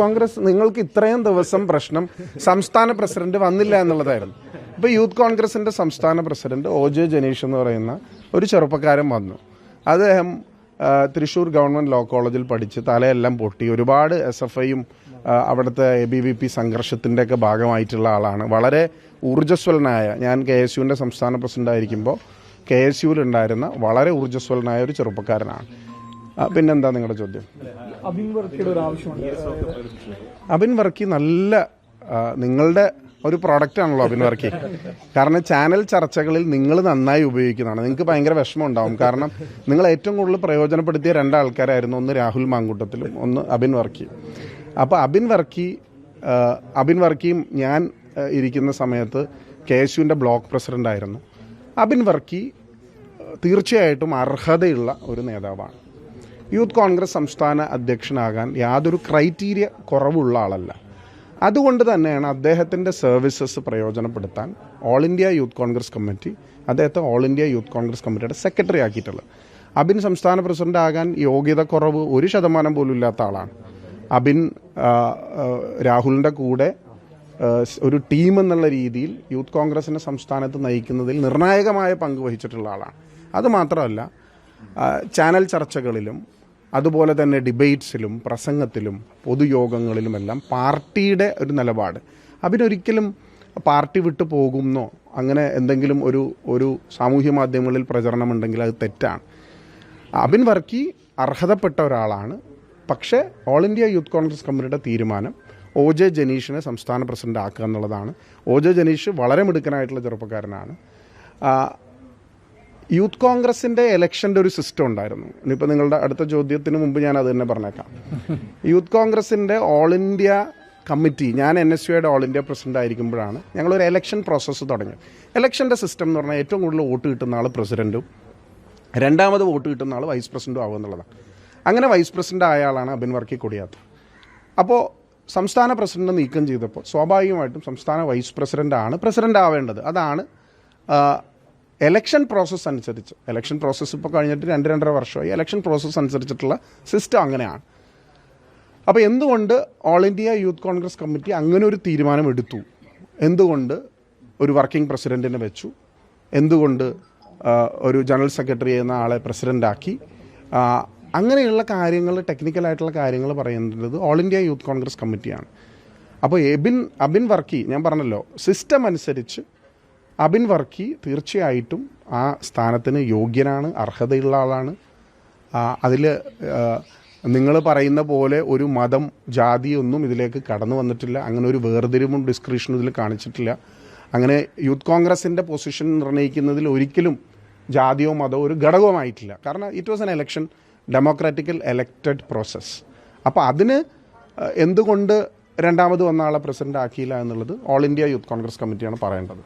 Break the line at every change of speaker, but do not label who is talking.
കോൺഗ്രസ് നിങ്ങൾക്ക് ഇത്രയും ദിവസം പ്രശ്നം സംസ്ഥാന പ്രസിഡന്റ് വന്നില്ല എന്നുള്ളതായിരുന്നു. ഇപ്പൊ യൂത്ത് കോൺഗ്രസിന്റെ സംസ്ഥാന പ്രസിഡന്റ് ഒ ജെ ജനീഷ് എന്ന് പറയുന്ന ഒരു ചെറുപ്പക്കാരൻ വന്നു. അദ്ദേഹം തൃശ്ശൂർ ഗവൺമെന്റ് ലോ കോളേജിൽ പഠിച്ച് തലയെല്ലാം പൊട്ടി. ഒരുപാട് എസ് എഫ് ഐയും അവിടുത്തെ എ ബി വി പി സംഘർഷത്തിന്റെ ഒക്കെ ഭാഗമായിട്ടുള്ള ആളാണ്. വളരെ ഊർജസ്വലനായ ഞാൻ കെ എസ് യുവിന്റെ സംസ്ഥാന പ്രസിഡന്റ് ആയിരിക്കുമ്പോൾ കെ എസ് യുവിലുണ്ടായിരുന്ന വളരെ ഊർജസ്വലനായ ഒരു ചെറുപ്പക്കാരനാണ്. പിന്നെന്താ നിങ്ങളുടെ ചോദ്യം?
അബിൻ
വർക്കി നല്ല നിങ്ങളുടെ ഒരു പ്രോഡക്റ്റ് ആണല്ലോ അബിൻ വർക്കി. കാരണം ചാനൽ ചർച്ചകളിൽ നിങ്ങൾ നന്നായി ഉപയോഗിക്കുന്നതാണ്. നിങ്ങൾക്ക് ഭയങ്കര വിഷമം ഉണ്ടാവും. കാരണം നിങ്ങൾ ഏറ്റവും കൂടുതൽ പ്രയോജനപ്പെടുത്തിയ രണ്ടാൾക്കാരായിരുന്നു ഒന്ന് രാഹുൽ മാങ്കൂട്ടത്തിലും ഒന്ന് അബിൻ വർക്കി. അപ്പോൾ അബിൻ വർക്കി അബിൻ വർക്കിയും ഞാൻ ഇരിക്കുന്ന സമയത്ത് കെ എസ് ബ്ലോക്ക് പ്രസിഡന്റ് ആയിരുന്നു അബിൻ വർക്കി തീർച്ചയായിട്ടും അർഹതയുള്ള ഒരു നേതാവാണ്. യൂത്ത് കോൺഗ്രസ് സംസ്ഥാന അധ്യക്ഷനാകാൻ യാതൊരു ക്രൈറ്റീരിയ കുറവുള്ള ആളല്ല. അതുകൊണ്ട് തന്നെയാണ് അദ്ദേഹത്തിന്റെ സർവീസസ് പ്രയോജനപ്പെടുത്താൻ all India youth congress committee അദ്ദേഹത്തെ ഓൾ ഇന്ത്യ യൂത്ത് കോൺഗ്രസ് കമ്മിറ്റിയുടെ സെക്രട്ടറി ആക്കിയിട്ടുള്ളത്. അബിൻ സംസ്ഥാന പ്രസിഡന്റ് ആകാൻ യോഗ്യത കുറവ് ഒരു ശതമാനം പോലും ഇല്ലാത്ത ആളാണ്. അബിൻ രാഹുലിന്റെ കൂടെ ഒരു ടീം എന്നുള്ള രീതിയിൽ യൂത്ത് കോൺഗ്രസിനെ സംസ്ഥാനത്ത് നയിക്കുന്നതിൽ നിർണായകമായ പങ്ക് വഹിച്ചിട്ടുള്ള ആളാണ്. അതുമാത്രമല്ല ചാനൽ ചർച്ചകളിലും അതുപോലെ തന്നെ ഡിബേറ്റ്സിലും പ്രസംഗത്തിലും പൊതുയോഗങ്ങളിലുമെല്ലാം പാർട്ടിയുടെ ഒരു നിലപാട്. അതിനൊരിക്കലും പാർട്ടി വിട്ടു പോകുന്നോ അങ്ങനെ എന്തെങ്കിലും ഒരു ഒരു സാമൂഹ്യ മാധ്യമങ്ങളിൽ പ്രചരണമുണ്ടെങ്കിൽ അത് തെറ്റാണ്. അബിൻ വർക്കി അർഹതപ്പെട്ട ഒരാളാണ്. പക്ഷേ ഓൾ ഇന്ത്യ യൂത്ത് കോൺഗ്രസ് കമ്മിറ്റിയുടെ തീരുമാനം ഒ ജെ ജനീഷിനെ സംസ്ഥാന പ്രസിഡന്റ് ആക്കുക എന്നുള്ളതാണ്. ഒ ജെ ജനീഷ് വളരെ മിടുക്കനായിട്ടുള്ള ചെറുപ്പക്കാരനാണ്. യൂത്ത് കോൺഗ്രസിന്റെ ഇലക്ഷന്റെ ഒരു സിസ്റ്റം ഉണ്ടായിരുന്നു. ഇനിയിപ്പോൾ നിങ്ങളുടെ അടുത്ത ചോദ്യത്തിന് മുമ്പ് ഞാൻ അത് തന്നെ പറഞ്ഞേക്കാം. യൂത്ത് കോൺഗ്രസിന്റെ ഓൾ ഇന്ത്യ കമ്മിറ്റി ഞാൻ എൻ എസ് യുയുടെ ഓൾ ഇന്ത്യ പ്രസിഡന്റ് ആയിരിക്കുമ്പോഴാണ് ഞങ്ങളൊരു ഇലക്ഷൻ പ്രോസസ്സ് തുടങ്ങിയത്. ഇലക്ഷന്റെ സിസ്റ്റം എന്ന് പറഞ്ഞാൽ ഏറ്റവും കൂടുതൽ വോട്ട് കിട്ടുന്ന ആൾ പ്രസിഡന്റും രണ്ടാമത് വോട്ട് കിട്ടുന്ന ആൾ വൈസ് പ്രസിഡന്റും ആവുക എന്നുള്ളതാണ്. അങ്ങനെ വൈസ് പ്രസിഡന്റ് ആയ ആളാണ് അബിൻ വർക്കി കൊടിയാത്ത. അപ്പോൾ സംസ്ഥാന പ്രസിഡന്റ് നീക്കം ചെയ്തപ്പോൾ സ്വാഭാവികമായിട്ടും സംസ്ഥാന വൈസ് പ്രസിഡന്റ് ആണ് പ്രസിഡന്റ് ആവേണ്ടത്. അതാണ് എലക്ഷൻ പ്രോസസ്സ് അനുസരിച്ച്. എലക്ഷൻ പ്രോസസ്സ് ഇപ്പോൾ കഴിഞ്ഞിട്ട് രണ്ട് രണ്ടര വർഷമായി. എലക്ഷൻ പ്രോസസ്സ് അനുസരിച്ചിട്ടുള്ള സിസ്റ്റം അങ്ങനെയാണ്. അപ്പോൾ എന്തുകൊണ്ട് all India youth congress committee അങ്ങനെ ഒരു തീരുമാനം എടുത്തു എന്തുകൊണ്ട് ഒരു വർക്കിംഗ് പ്രസിഡന്റിനെ വെച്ചു? എന്തുകൊണ്ട് ഒരു ജനറൽ സെക്രട്ടറി എന്ന ആളെ പ്രസിഡന്റാക്കി അങ്ങനെയുള്ള കാര്യങ്ങൾ ടെക്നിക്കലായിട്ടുള്ള കാര്യങ്ങൾ പറയുന്നത് ഓൾ ഇന്ത്യ യൂത്ത് കോൺഗ്രസ് കമ്മിറ്റിയാണ് അപ്പോൾ എബിൻ അബിൻ വർക്കി ഞാൻ പറഞ്ഞല്ലോ സിസ്റ്റം അനുസരിച്ച് അബിൻ വർക്കി തീർച്ചയായിട്ടും ആ സ്ഥാനത്തിന് യോഗ്യനാണ് അർഹതയുള്ള ആളാണ്. അതിൽ നിങ്ങൾ പറയുന്ന പോലെ ഒരു മതം ജാതി ഒന്നും ഇതിലേക്ക് കടന്നു വന്നിട്ടില്ല. അങ്ങനെ ഒരു വേർതിരിവും ഡിസ്ക്രിപ്ഷനും ഇതിൽ കാണിച്ചിട്ടില്ല. അങ്ങനെ യൂത്ത് കോൺഗ്രസിന്റെ പൊസിഷൻ നിർണയിക്കുന്നതിൽ ഒരിക്കലും ജാതിയോ മതമോ ഒരു ഘടകവുമായിട്ടില്ല. കാരണം it was an election democratical elected process അപ്പോൾ അതിന് എന്തുകൊണ്ട് രണ്ടാമത് വന്ന ആളെ പ്രസിഡന്റ് ആക്കിയില്ല എന്നുള്ളത് ഓൾ ഇന്ത്യ യൂത്ത് കോൺഗ്രസ് കമ്മിറ്റിയാണ് പറയേണ്ടത്.